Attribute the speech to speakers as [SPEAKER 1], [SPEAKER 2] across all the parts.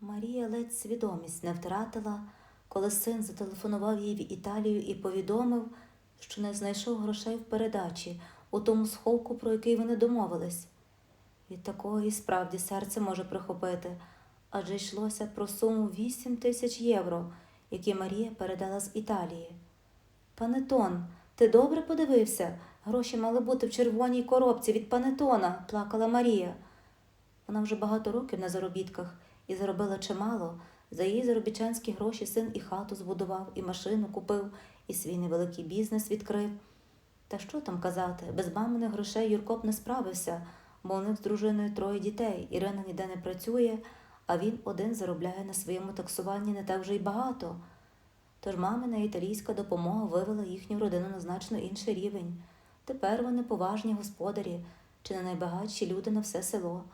[SPEAKER 1] Марія ледь свідомість не втратила, коли син зателефонував їй в Італію і повідомив, що не знайшов грошей в передачі у тому сховку, про який вони домовились. Від такого і справді серце може прихопити, адже йшлося про суму 8 тисяч євро, які Марія передала з Італії. Панетон, ти добре подивився? Гроші мали бути в червоній коробці від панетона, плакала Марія. Вона вже багато років на заробітках і заробила чимало. За її заробітчанські гроші син і хату збудував, і машину купив, і свій невеликий бізнес відкрив. Та що там казати, без маминих грошей Юрко б не справився, бо у них з дружиною троє дітей. Ірина ніде не працює, а він один заробляє на своєму таксуванні не так вже й багато. Тож мамина італійська допомога вивела їхню родину на значно інший рівень. Тепер вони поважні господарі чи не найбагатші люди на все село.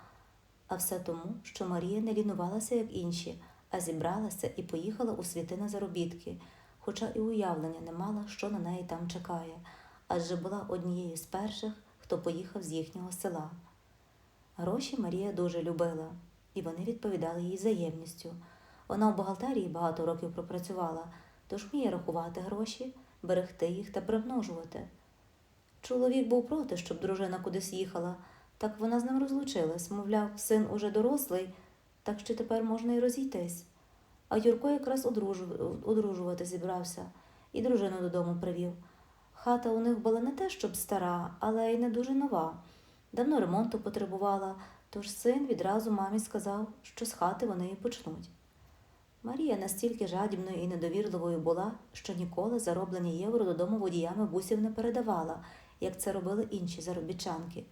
[SPEAKER 1] А все тому, що Марія не лінувалася, як інші, а зібралася і поїхала у світи на заробітки, хоча і уявлення не мала, що на неї там чекає, адже була однією з перших, хто поїхав з їхнього села. Гроші Марія дуже любила, і вони відповідали їй взаємністю. Вона в бухгалтерії багато років пропрацювала, тож вміє рахувати гроші, берегти їх та примножувати. Чоловік був проти, щоб дружина кудись їхала, так вона з ним розлучилась, мовляв, син уже дорослий, так що тепер можна й розійтись. А Юрко якраз одружу- одружувати зібрався і дружину додому привів. Хата у них була не те, щоб стара, але й не дуже нова. Давно ремонту потребувала, тож син відразу мамі сказав, що з хати вони і почнуть. Марія настільки жадібною і недовірливою була, що ніколи зароблені євро додому водіями бусів не передавала, як це робили інші заробітчанки.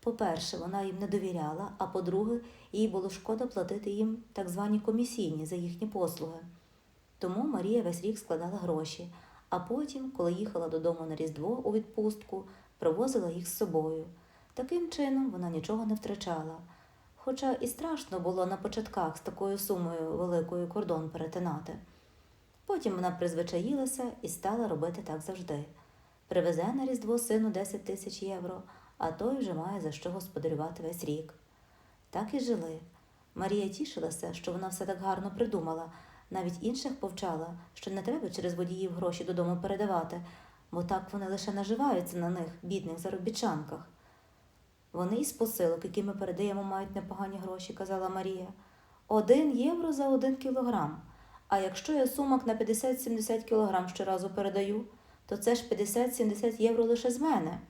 [SPEAKER 1] По-перше, вона їм не довіряла, а по-друге, їй було шкода платити їм так звані комісійні за їхні послуги. Тому Марія весь рік складала гроші, а потім, коли їхала додому на Різдво у відпустку, привозила їх з собою. Таким чином вона нічого не втрачала. Хоча і страшно було на початках з такою сумою великою кордон перетинати. Потім вона призвичаїлася і стала робити так завжди. Привезе на Різдво сину 10 тисяч євро, а той вже має за що господарювати весь рік. Так і жили. Марія тішилася, що вона все так гарно придумала, навіть інших повчала, що не треба через водіїв гроші додому передавати, бо так вони лише наживаються на них, бідних заробітчанках. Вони із посилок, які ми передаємо, мають непогані гроші, казала Марія. Один євро за один кілограм. А якщо я сумок на 50-70 кілограм щоразу передаю, то це ж 50-70 євро лише з мене.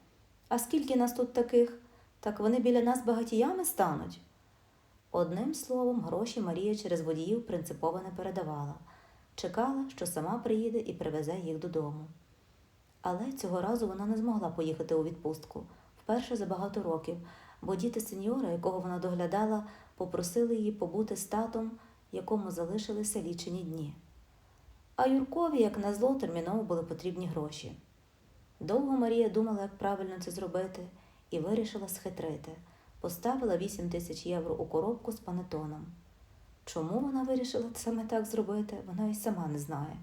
[SPEAKER 1] А скільки нас тут таких? Так вони біля нас багатіями стануть. Одним словом, гроші Марія через водіїв принципово не передавала. Чекала, що сама приїде і привезе їх додому. Але цього разу вона не змогла поїхати у відпустку вперше за багато років, бо діти сеньора, якого вона доглядала, попросили її побути з татом, якому залишилися лічені дні. А Юркові, як на зло, терміново були потрібні гроші. Довго Марія думала, як правильно це зробити, і вирішила схитрити. Поставила 8 тисяч євро у коробку з панетоном. Чому вона вирішила саме так зробити, вона й сама не знає.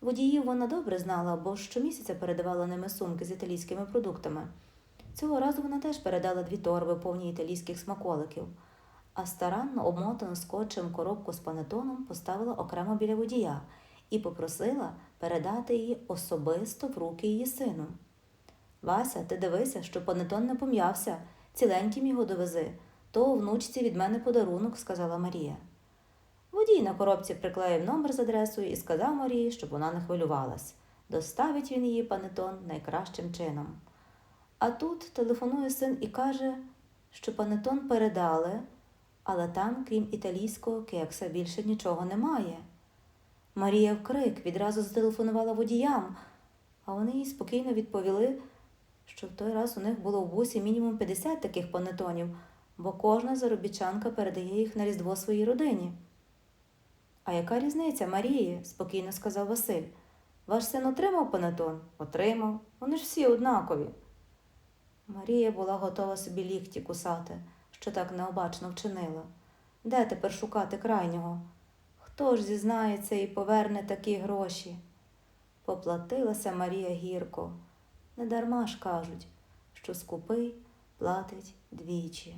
[SPEAKER 1] Водіїв вона добре знала, бо щомісяця передавала ними сумки з італійськими продуктами. Цього разу вона теж передала дві торби повні італійських смаколиків, а старанно обмотану скотчем коробку з панетоном поставила окремо біля водія і попросила передати її особисто в руки її сину. Вася, ти дивися, що панетон не пом'явся, ціленьким його довези, то внучці від мене подарунок, сказала Марія. Водій на коробці приклеїв номер з адресою і сказав Марії, щоб вона не хвилювалась. Доставить він її панетон найкращим чином. А тут телефонує син і каже, що панетон передали, але там, крім італійського кекса, більше нічого немає. Марія вкрик відразу зателефонувала водіям, а вони їй спокійно відповіли, що в той раз у них було в бусі мінімум 50 таких панетонів, бо кожна заробітчанка передає їх на різдво своїй родині. А яка різниця, Марії? спокійно сказав Василь. Ваш син отримав панетон? Отримав. Вони ж всі однакові. Марія була готова собі лікті кусати, що так необачно вчинила. Де тепер шукати крайнього? Хто ж зізнається і поверне такі гроші? Поплатилася Марія гірко. Недарма ж кажуть, що скупий платить двічі.